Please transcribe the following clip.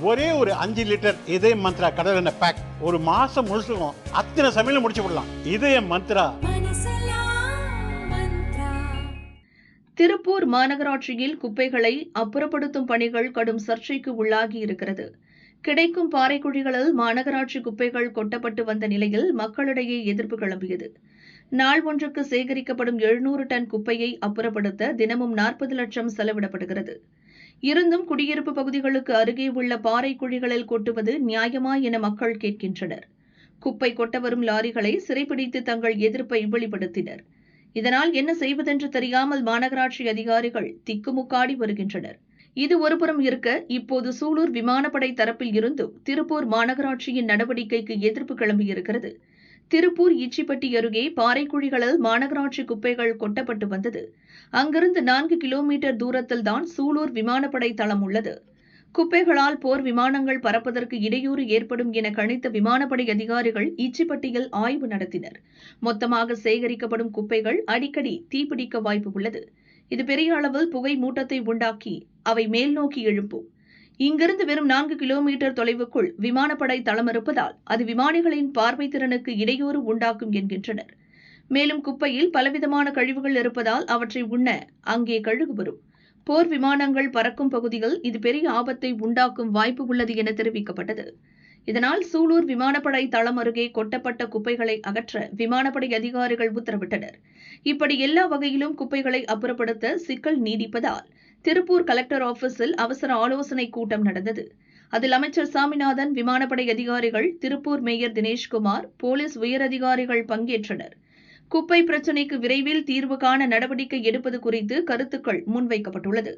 ஒரே ஒரு அஞ்சு லிட்டர் இதய மந்த்ரா கடல் எண்ணெய் பேக் ஒரு மாசம் முழுசுக்கும் அத்தனை சமையலும் முடிச்சு விடலாம். இதய மந்த்ரா. திருப்பூர் மாநகராட்சியில் குப்பைகளை அப்புறப்படுத்தும் பணிகள் கடும் சர்ச்சைக்கு உள்ளாகி இருக்கிறது. கிடைக்கும் பாறைக்குழிகளில் மாநகராட்சி குப்பைகள் கொட்டப்பட்டு வந்த நிலையில் மக்களிடையே எதிர்ப்பு கிளம்பியது. நாள் ஒன்றுக்கு சேகரிக்கப்படும் எழுநூறு டன் குப்பையை அப்புறப்படுத்த தினமும் நாற்பது லட்சம் செலவிடப்படுகிறது. இருந்தும் குடியிருப்பு பகுதிகளுக்கு அருகே உள்ள பாறை குழிகளில் கொட்டுவது நியாயமா என மக்கள் கேட்கின்றனர். குப்பை கொட்ட வரும் லாரிகளை சிறைபிடித்து தங்கள் எதிர்ப்பை வெளிப்படுத்தினர். இதனால் என்ன செய்வதென்று தெரியாமல் மாநகராட்சி அதிகாரிகள் திக்குமுக்காடி வருகின்றனர். இது ஒருபுறம் இருக்க இப்போது சூலூர் விமானப்படை தரப்பில் இருந்தும் திருப்பூர் மாநகராட்சியின் நடவடிக்கைக்கு எதிர்ப்பு கிளம்பியிருக்கிறது. திருப்பூர் ஈச்சிப்பட்டி அருகே பாறைக்குழிகளில் மாநகராட்சி குப்பைகள் கொட்டப்பட்டு வந்தது. அங்கிருந்து நான்கு கிலோமீட்டர் தூரத்தில்தான் சூலூர் விமானப்படை தளம் உள்ளது. குப்பைகளால் போர் விமானங்கள் பறப்பதற்கு இடையூறு ஏற்படும் என கணித்த விமானப்படை அதிகாரிகள் ஈச்சிப்பட்டியில் ஆய்வு நடத்தினர். மொத்தமாக சேகரிக்கப்படும் குப்பைகள் அடிக்கடி தீப்பிடிக்க வாய்ப்பு உள்ளது. இது பெரிய அளவில் புகை மூட்டத்தை உண்டாக்கி அவை மேல் நோக்கி எழுப்பும் இங்கிருந்து வெறும் நான்கு கிலோமீட்டர் தொலைவுக்குள் விமானப்படை தளம் இருப்பதால் அது விமானிகளின் பார்வை திறனுக்கு இடையூறு உண்டாக்கும் என்கின்றனர். மேலும் குப்பையில் பலவிதமான கழிவுகள் இருப்பதால் அவற்றை உண்ண அங்கே கழுகு வரும். போர் விமானங்கள் பறக்கும் பகுதியில் இது பெரிய ஆபத்தை உண்டாக்கும் வாய்ப்பு உள்ளது என தெரிவிக்கப்பட்டது. இதனால் சூலூர் விமானப்படை தளம் அருகே கொட்டப்பட்ட குப்பைகளை அகற்ற விமானப்படை அதிகாரிகள் உத்தரவிட்டனர். இப்படி எல்லா வகையிலும் குப்பைகளை அப்புறப்படுத்த சிக்கல் நீடிப்பதால் திருப்பூர் கலெக்டர் ஆபீஸில் அவசர ஆலோசனை கூட்டம் நடந்தது. அதில் அமைச்சர் சாமிநாதன் விமானப்படை அதிகாரிகள் திருப்பூர் மேயர் தினேஷ்குமார் போலீஸ் உயரதிகாரிகள் பங்கேற்றனர். குப்பை பிரச்சினைக்கு விரைவில் தீர்வு காண நடவடிக்கை எடுப்பது குறித்து கருத்துக்கள் முன்வைக்கப்பட்டுள்ளது.